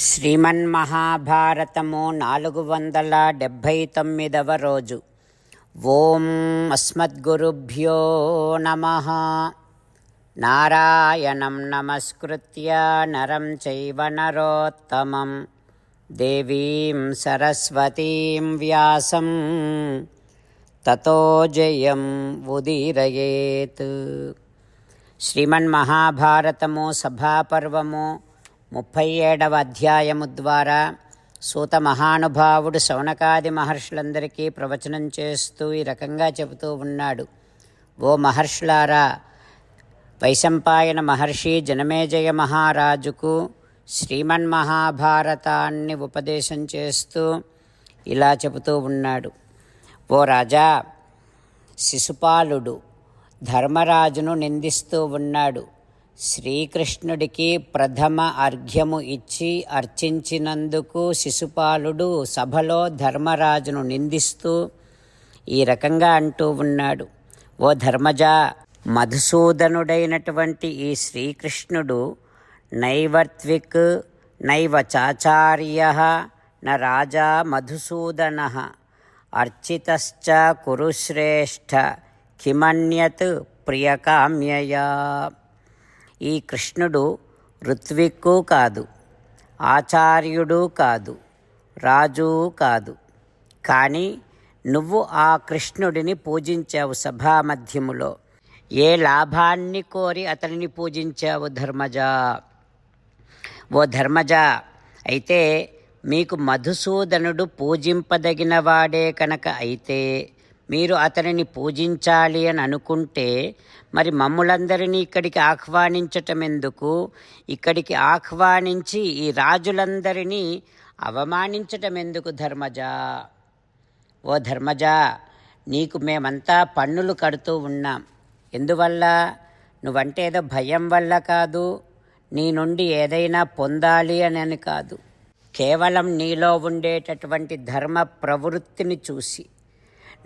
శ్రీమన్మహాభారతము నాలుగు వందల డెబ్భై తొమ్మిదవ రోజు. ఓం అస్మద్గురుభ్యో నమ. నారాయణం నమస్కృత్య నరం చైవ నరోత్తమం. దేవీం సరస్వతీం వ్యాసం. తతో జయం ఉదీరయేత్. శ్రీమన్మహాభారతము సభాపర్వము ముప్పై ఏడవ అధ్యాయము ద్వారా సూత మహానుభావుడు శౌనకాది మహర్షులందరికీ ప్రవచనం చేస్తూ ఈ రకంగా చెబుతూ ఉన్నాడు. ఓ మహర్షులారా వైశంపాయన మహర్షి జనమేజయ మహారాజుకు శ్రీమన్ మహాభారతాన్ని ఉపదేశం చేస్తూ ఇలా చెబుతూ ఉన్నాడు. ఓ రాజా శిశుపాలుడు ధర్మరాజును నిందిస్తూ ఉన్నాడు. శ్రీకృష్ణుడికి ప్రథమ అర్ఘ్యము ఇచ్చి అర్చించినందుకు శిశుపాలుడు సభలో ధర్మరాజును నిందిస్తూ ఈ రకంగా అంటూ ఉన్నాడు. ఓ ధర్మజ మధుసూదనుడైనటువంటి ఈ శ్రీకృష్ణుడు నైవర్త్విక్ నైవ చాచార్య న రాజా మధుసూదన అర్చితశ్చ కురుశ్రేష్ఠ కిమన్యత్ ప్రియకామ్యయా. ఈ కృష్ణుడు ఋత్విక్కు కాదు ఆచార్యుడు కాదు రాజు కాదు. కానీ నువ్వు ఆ కృష్ణుడిని పూజించావు సభామధ్యములో ఏ లాభాన్ని కోరి అతనిని పూజించావు ధర్మజా? ఓ ధర్మజ అయితే మీకు మధుసూదనుడు పూజింపదగినవాడే కనుక అయితే మీరు అతనిని పూజించాలి అని అనుకుంటే మరి మమ్ములందరినీ ఇక్కడికి ఆహ్వానించటం ఎందుకు ఇక్కడికి ఆహ్వానించి ఈ రాజులందరినీ అవమానించటం ఎందుకు ధర్మజా? ఓ ధర్మజా నీకు మేమంతా పన్నులు కడుతూ ఉన్నాం. ఎందువల్ల? నువ్వంటే ఏదో భయం వల్ల కాదు. నీ నుండి ఏదైనా పొందాలి అని అని కాదు. కేవలం నీలో ఉండేటటువంటి ధర్మ ప్రవృత్తిని చూసి.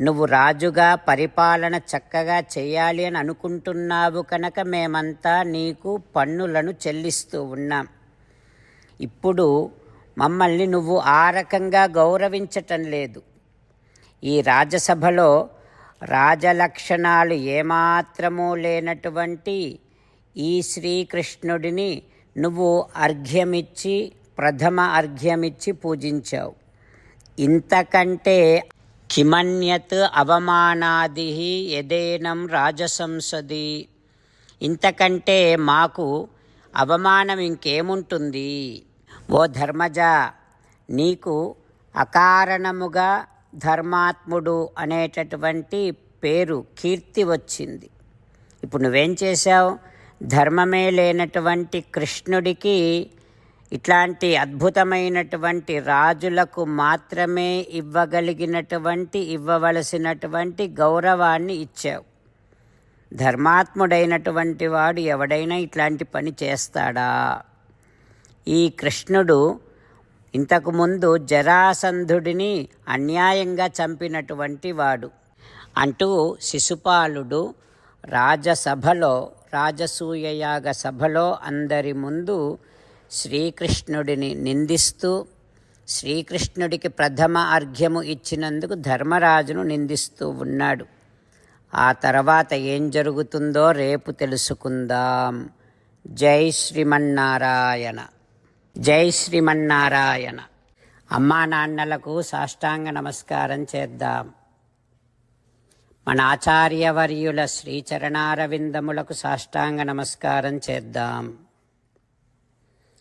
నువ్వు రాజుగా పరిపాలన చక్కగా చేయాలి అని అనుకుంటున్నావు కనుక మేమంతా నీకు పన్నులను చెల్లిస్తూ ఉన్నాం. ఇప్పుడు మమ్మల్ని నువ్వు ఆ రకంగా గౌరవించటం లేదు. ఈ రాజసభలో రాజలక్షణాలు ఏమాత్రమూ లేనటువంటి ఈ శ్రీకృష్ణుడిని నువ్వు అర్ఘ్యమిచ్చి ప్రథమ అర్ఘ్యమిచ్చి పూజించావు. ఇంతకంటే కిమన్యత్ అవమానాది యదేనం రాజసంసది. ఇంతకంటే మాకు అవమానం ఇంకేముంటుంది? ఓ ధర్మజ నీకు అకారణముగా ధర్మాత్ముడు అనేటటువంటి పేరు కీర్తి వచ్చింది. ఇప్పుడు నువ్వేం చేశావు? ధర్మమే లేనటువంటి కృష్ణుడికి ఇట్లాంటి అద్భుతమైనటువంటి రాజులకు మాత్రమే ఇవ్వగలిగినటువంటి ఇవ్వవలసినటువంటి గౌరవాన్ని ఇచ్చావు. ధర్మాత్ముడైనటువంటి వాడు ఎవడైనా ఇట్లాంటి పని చేస్తాడా? ఈ కృష్ణుడు ఇంతకుముందు జరాసంధుడిని అన్యాయంగా చంపినటువంటి వాడు. అంటూ శిశుపాలుడు రాజసభలో రాజసూయయాగ సభలో అందరి ముందు శ్రీకృష్ణుడిని నిందిస్తూ శ్రీకృష్ణుడికి ప్రథమ అర్ఘ్యము ఇచ్చినందుకు ధర్మరాజును నిందిస్తూ ఉన్నాడు. ఆ తర్వాత ఏం జరుగుతుందో రేపు తెలుసుకుందాం. జై శ్రీమన్నారాయణ. జై శ్రీమన్నారాయణ. అమ్మా నాన్నలకు సాష్టాంగ నమస్కారం చేద్దాం. మన ఆచార్యవర్యుల శ్రీచరణారవిందములకు సాష్టాంగ నమస్కారం చేద్దాం.